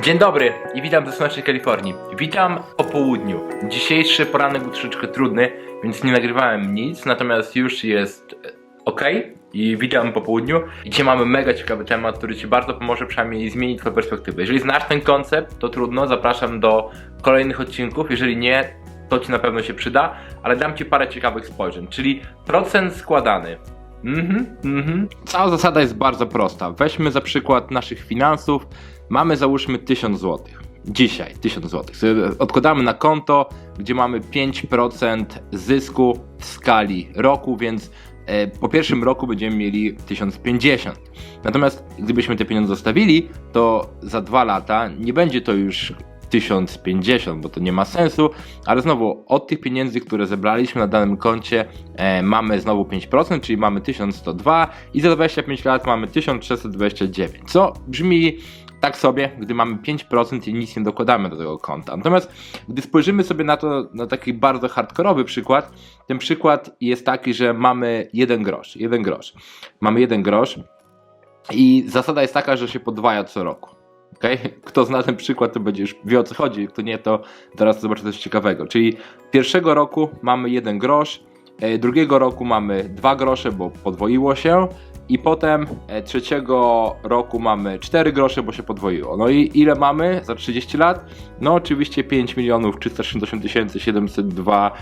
Dzień dobry i witam ze słonecznej Kalifornii. Witam po południu. Dzisiejszy poranek był troszeczkę trudny, więc nie nagrywałem nic, natomiast już jest ok i witam po południu. Dzisiaj mamy mega ciekawy temat, który Ci bardzo pomoże przynajmniej zmienić Twoją perspektywę. Jeżeli znasz ten koncept, to trudno, zapraszam do kolejnych odcinków. Jeżeli nie, to Ci na pewno się przyda, ale dam Ci parę ciekawych spojrzeń, czyli procent składany. Mhm, mhm. Cała zasada jest bardzo prosta. Weźmy za przykład naszych finansów. Mamy załóżmy 1000 zł. Dzisiaj 1000 zł. Odkładamy na konto, gdzie mamy 5% zysku w skali roku, więc e, po pierwszym roku będziemy mieli 1050. Natomiast gdybyśmy te pieniądze zostawili, to za dwa lata nie będzie to już 1050, bo to nie ma sensu, ale znowu od tych pieniędzy, które zebraliśmy na danym koncie, e, mamy znowu 5%, czyli mamy 1102 i za 25 lat mamy 1329, co brzmi tak sobie, gdy mamy 5% i nic nie dokładamy do tego konta. Natomiast gdy spojrzymy sobie na to, na taki bardzo hardkorowy przykład, ten przykład jest taki, że mamy jeden grosz, jeden grosz. Mamy jeden grosz i zasada jest taka, że się podwaja co roku. Okay? Kto zna ten przykład, to będzie już wie o co chodzi, kto nie, to teraz zobaczy coś ciekawego. Czyli pierwszego roku mamy jeden grosz, e, drugiego roku mamy dwa grosze, bo podwoiło się i potem e, trzeciego roku mamy 4 grosze, bo się podwoiło. No i ile mamy za 30 lat? No oczywiście 5 milionów 368 702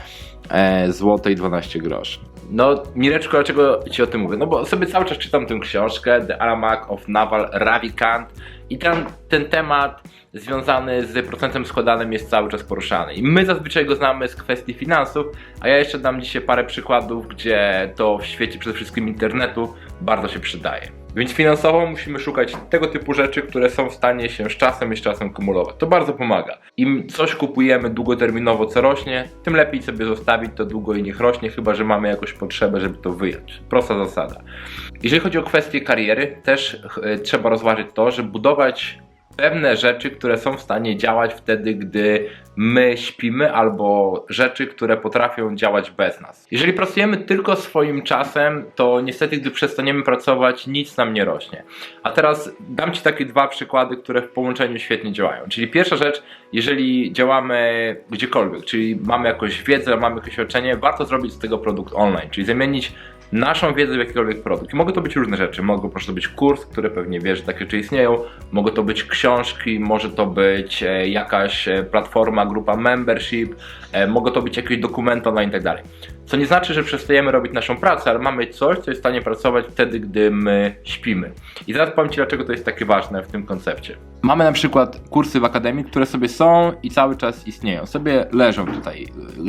e, zł i 12 groszy. No Mireczko, dlaczego Ci o tym mówię? No bo sobie cały czas czytam tę książkę The Almanac of Naval Ravikant i tam ten temat związany z procentem składanym jest cały czas poruszany. I my zazwyczaj go znamy z kwestii finansów, a ja jeszcze dam dzisiaj parę przykładów, gdzie to w świecie przede wszystkim internetu bardzo się przydaje. Więc finansowo musimy szukać tego typu rzeczy, które są w stanie się z czasem i z czasem kumulować. To bardzo pomaga. Im coś kupujemy długoterminowo, co rośnie, tym lepiej sobie zostawić to długo i niech rośnie, chyba że mamy jakąś potrzebę, żeby to wyjąć. Prosta zasada. Jeżeli chodzi o kwestię kariery, też e, trzeba rozważyć to, że pewne rzeczy, które są w stanie działać wtedy, gdy my śpimy, albo rzeczy, które potrafią działać bez nas. Jeżeli pracujemy tylko swoim czasem, to niestety, gdy przestaniemy pracować, nic nam nie rośnie. A teraz dam Ci takie dwa przykłady, które w połączeniu świetnie działają. Czyli pierwsza rzecz, jeżeli działamy gdziekolwiek, czyli mamy jakąś wiedzę, mamy jakieś otoczenie, warto zrobić z tego produkt online, czyli zamienić naszą wiedzę w jakikolwiek produkt. I mogą to być różne rzeczy. Mogą po prostu być kurs, który pewnie wiesz, że takie rzeczy istnieją. Mogą to być książki, może to być e, jakaś e, platforma, grupa membership, e, mogą to być jakieś dokumenty online i tak dalej. Co nie znaczy, że przestajemy robić naszą pracę, ale mamy coś, co jest w stanie pracować wtedy, gdy my śpimy. I zaraz powiem Ci, dlaczego to jest takie ważne w tym koncepcie. Mamy na przykład kursy w akademii, które sobie są i cały czas istnieją. Sobie leżą tutaj.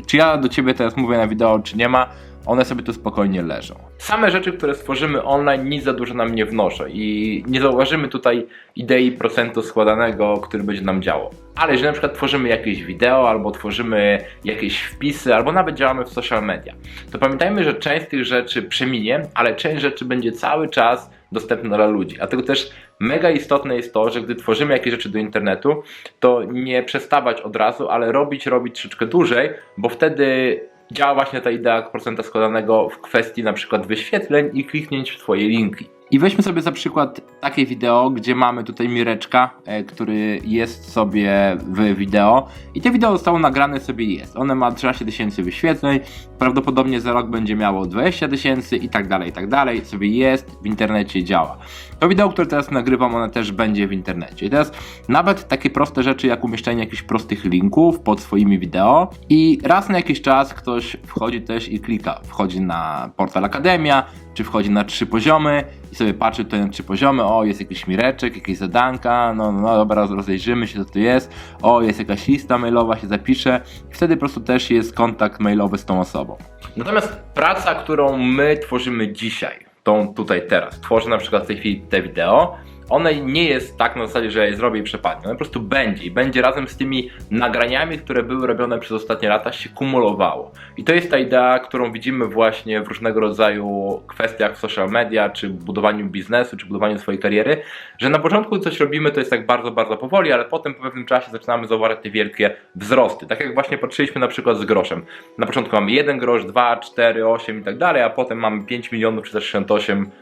Czy ja do Ciebie teraz mówię na wideo, czy nie ma, one sobie tu spokojnie leżą. Same rzeczy, które stworzymy online, nic za dużo nam nie wnoszą i nie zauważymy tutaj idei procentu składanego, który będzie nam działał. Ale jeżeli na przykład tworzymy jakieś wideo, albo tworzymy jakieś wpisy, albo nawet działamy w social media, to pamiętajmy, że część tych rzeczy przeminie, ale część rzeczy będzie cały czas dostępna dla ludzi. Dlatego też mega istotne jest to, że gdy tworzymy jakieś rzeczy do internetu, to nie przestawać od razu, ale robić, robić troszeczkę dłużej, bo wtedy działa właśnie ta idea procenta składanego w kwestii na przykład wyświetleń i kliknięć w Twoje linki. I weźmy sobie za przykład takie wideo, gdzie mamy tutaj Mireczka, e, który jest sobie w wideo i to wideo zostało nagrane sobie jest. One ma 13 tysięcy wyświetleń, prawdopodobnie za rok będzie miało 20 tysięcy i tak dalej, i tak dalej. Sobie jest, w internecie działa. To wideo, które teraz nagrywam, one też będzie w internecie. I teraz nawet takie proste rzeczy jak umieszczenie jakichś prostych linków pod swoimi wideo i raz na jakiś czas ktoś wchodzi też i klika. Wchodzi na portal Akademia, czy wchodzi na trzy poziomy i sobie patrzy tutaj na trzy poziomy, o jest jakiś mireczek, jakieś zadanka, no, no dobra, rozejrzymy się co tu jest, o jest jakaś lista mailowa, się zapisze. I wtedy po prostu też jest kontakt mailowy z tą osobą. Natomiast praca, którą my tworzymy dzisiaj, tą tutaj teraz, tworzę na przykład w tej chwili te wideo, one nie jest tak na zasadzie, że je zrobię i przepadnie. One po prostu będzie i będzie razem z tymi nagraniami, które były robione przez ostatnie lata, się kumulowało. I to jest ta idea, którą widzimy właśnie w różnego rodzaju kwestiach social media, czy budowaniu biznesu, czy budowaniu swojej kariery, że na początku coś robimy, to jest tak bardzo, bardzo powoli, ale potem po pewnym czasie zaczynamy zauważać te wielkie wzrosty. Tak jak właśnie patrzyliśmy na przykład z groszem. Na początku mamy 1 grosz, 2, 4, 8 i tak dalej, a potem mamy 5 milionów 468 e,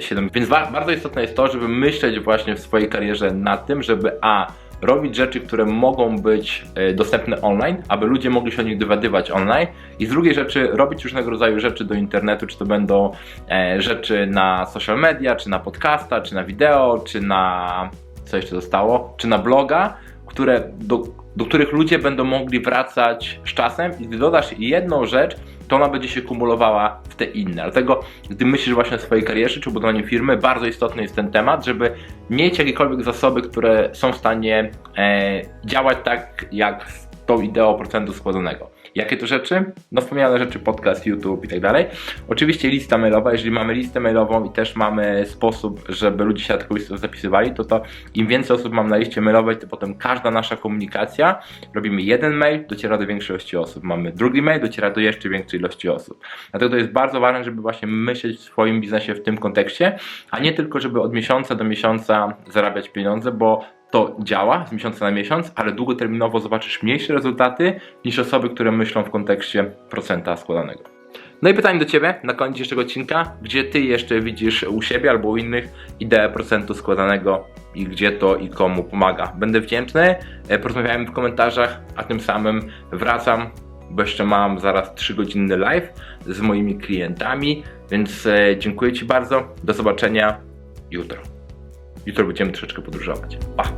7. Więc wa- bardzo istotne jest to, żeby myśleć właśnie w swojej karierze nad tym, żeby a robić rzeczy, które mogą być e, dostępne online, aby ludzie mogli się o nich dowiadywać online i z drugiej rzeczy robić różnego rodzaju rzeczy do internetu, czy to będą e, rzeczy na social media, czy na podcasta, czy na wideo, czy na co jeszcze zostało, czy na bloga, które, do, do których ludzie będą mogli wracać z czasem i dodasz jedną rzecz, to ona będzie się kumulowała w te inne. Dlatego, gdy myślisz właśnie o swojej karierze czy budowaniu firmy, bardzo istotny jest ten temat, żeby mieć jakiekolwiek zasoby, które są w stanie e, działać tak, jak z tą ideą procentu składanego. Jakie to rzeczy? No wspomniane rzeczy, podcast, YouTube i tak dalej. Oczywiście lista mailowa, jeżeli mamy listę mailową i też mamy sposób, żeby ludzie się na taką listę zapisywali, to to im więcej osób mam na liście mailowej, to potem każda nasza komunikacja, robimy jeden mail, dociera do większej ilości osób. Mamy drugi mail, dociera do jeszcze większej ilości osób. Dlatego to jest bardzo ważne, żeby właśnie myśleć w swoim biznesie w tym kontekście, a nie tylko, żeby od miesiąca do miesiąca zarabiać pieniądze, bo to działa z miesiąca na miesiąc, ale długoterminowo zobaczysz mniejsze rezultaty niż osoby, które myślą w kontekście procenta składanego. No i pytanie do Ciebie na koniec dzisiejszego odcinka, gdzie Ty jeszcze widzisz u siebie albo u innych ideę procentu składanego i gdzie to i komu pomaga. Będę wdzięczny, e, porozmawiajmy w komentarzach, a tym samym wracam, bo jeszcze mam zaraz 3-godzinny live z moimi klientami, więc e, dziękuję Ci bardzo, do zobaczenia jutro. Jutro będziemy troszeczkę podróżować. Pa!